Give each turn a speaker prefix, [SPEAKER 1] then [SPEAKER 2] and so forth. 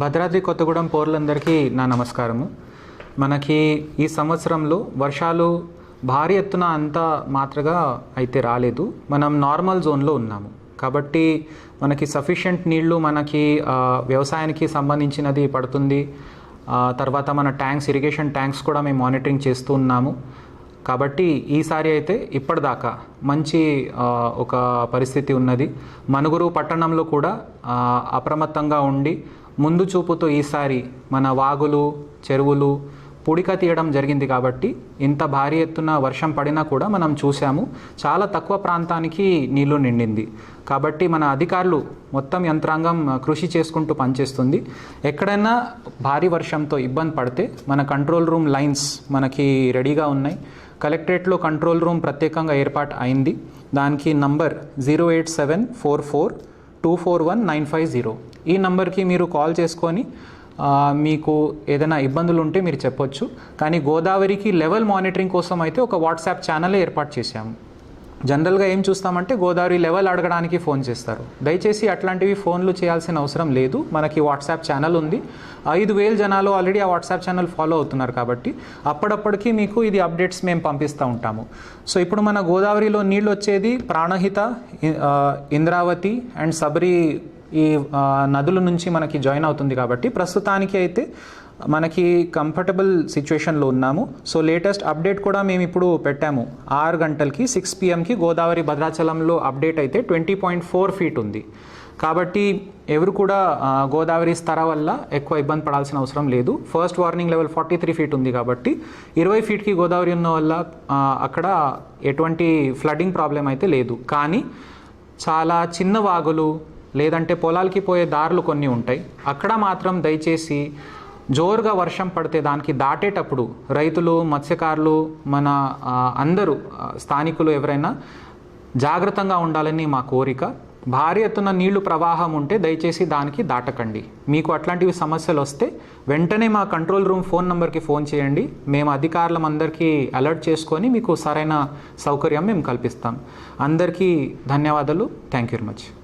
[SPEAKER 1] భద్రాద్రి కొత్తగూడెం పౌరులందరికీ నా నమస్కారము. మనకి ఈ సంవత్సరంలో వర్షాలు భారీ ఎత్తున అంత మాత్రగా అయితే రాలేదు. మనం నార్మల్ జోన్లో ఉన్నాము. కాబట్టి మనకి సఫిషియంట్ నీళ్ళు మనకి వ్యవసాయానికి సంబంధించినది పడుతుంది. తర్వాత మన ట్యాంక్స్ ఇరిగేషన్ ట్యాంక్స్ కూడా మేము మానిటరింగ్ చేస్తూ ఉన్నాము. కాబట్టి ఈసారి అయితే ఇప్పటిదాకా మంచి ఒక పరిస్థితి ఉన్నది. మనుగురు పట్టణంలో కూడా అప్రమత్తంగా ఉండి ముందు చూపుతో ఈసారి మన వాగులు చెరువులు పుడిక తీయడం జరిగింది కాబట్టి ఇంత భారీ ఎత్తున వర్షం పడినా కూడా మనం చూసాము చాలా తక్కువ ప్రాంతానికి నీళ్ళు నిండింది. కాబట్టి మన అధికారులు మొత్తం యంత్రాంగం కృషి చేసుకుంటూ పనిచేస్తుంది. ఎక్కడైనా భారీ వర్షంతో ఇబ్బంది పడితే మన కంట్రోల్ రూమ్ లైన్స్ మనకి రెడీగా ఉన్నాయి. కలెక్టరేట్లో కంట్రోల్ రూమ్ ప్రత్యేకంగా ఏర్పాటు అయింది. దానికి number zero eight seven four four two four one nine five zero. ఈ నంబర్కి మీరు కాల్ చేసుకొని మీకు ఏదైనా ఇబ్బందులు ఉంటే మీరు చెప్పొచ్చు. కానీ గోదావరికి లెవెల్ మానిటరింగ్ కోసం అయితే ఒక వాట్సాప్ ఛానల్ ఏర్పాటు చేశాము. జనరల్గా ఏం చూస్తామంటే గోదావరి లెవెల్ అడగడానికి ఫోన్ చేస్తారు. దయచేసి అట్లాంటివి ఫోన్లు చేయాల్సిన అవసరం లేదు. మనకి వాట్సాప్ ఛానల్ ఉంది. ఐదు వేల జనాలు ఆల్రెడీ ఆ వాట్సాప్ ఛానల్ ఫాలో అవుతున్నారు కాబట్టి అప్పుడప్పటికి మీకు ఇది అప్డేట్స్ మేము పంపిస్తూ ఉంటాము. సో ఇప్పుడు మన గోదావరిలో నీళ్ళు వచ్చేది ప్రాణహిత ఇంద్రావతి అండ్ సబరి ఈ నదుల నుంచి మనకి జాయిన్ అవుతుంది కాబట్టి ప్రస్తుతానికి అయితే మనకి కంఫర్టబుల్ సిచ్యువేషన్లో ఉన్నాము. సో లేటెస్ట్ అప్డేట్ కూడా మేము ఇప్పుడు పెట్టాము. ఆరు గంటలకి సిక్స్ పిఎంకి గోదావరి భద్రాచలంలో అప్డేట్ అయితే ట్వంటీ పాయింట్ ఫోర్ ఫీట్ ఉంది. కాబట్టి ఎవరు కూడా గోదావరి స్థర వల్ల ఎక్కువ ఇబ్బంది పడాల్సిన అవసరం లేదు. First warning level forty three feet ఉంది కాబట్టి ఇరవై ఫీట్కి గోదావరి ఉన్న వల్ల అక్కడ ఎటువంటి ఫ్లడింగ్ ప్రాబ్లం అయితే లేదు. కానీ చాలా చిన్న వాగులు లేదంటే పొలాలకి పోయే దారులు కొన్ని ఉంటాయి. అక్కడ మాత్రం దయచేసి జోరుగా వర్షం పడితే దానికి దాటేటప్పుడు రైతులు మత్స్యకారులు మన అందరూ స్థానికులు ఎవరైనా జాగ్రత్తగా ఉండాలని మా కోరిక. భారీ ఎత్తున నీళ్ళు ప్రవాహం ఉంటే దయచేసి దానికి దాటకండి. మీకు అట్లాంటివి సమస్యలు వస్తే వెంటనే మా కంట్రోల్ రూమ్ ఫోన్ నెంబర్కి ఫోన్ చేయండి. మేము అధికారులం అందరికీ అలర్ట్ చేసుకొని మీకు సరైన సౌకర్యం మేము కల్పిస్తాం. అందరికీ ధన్యవాదాలు. Thank you very much.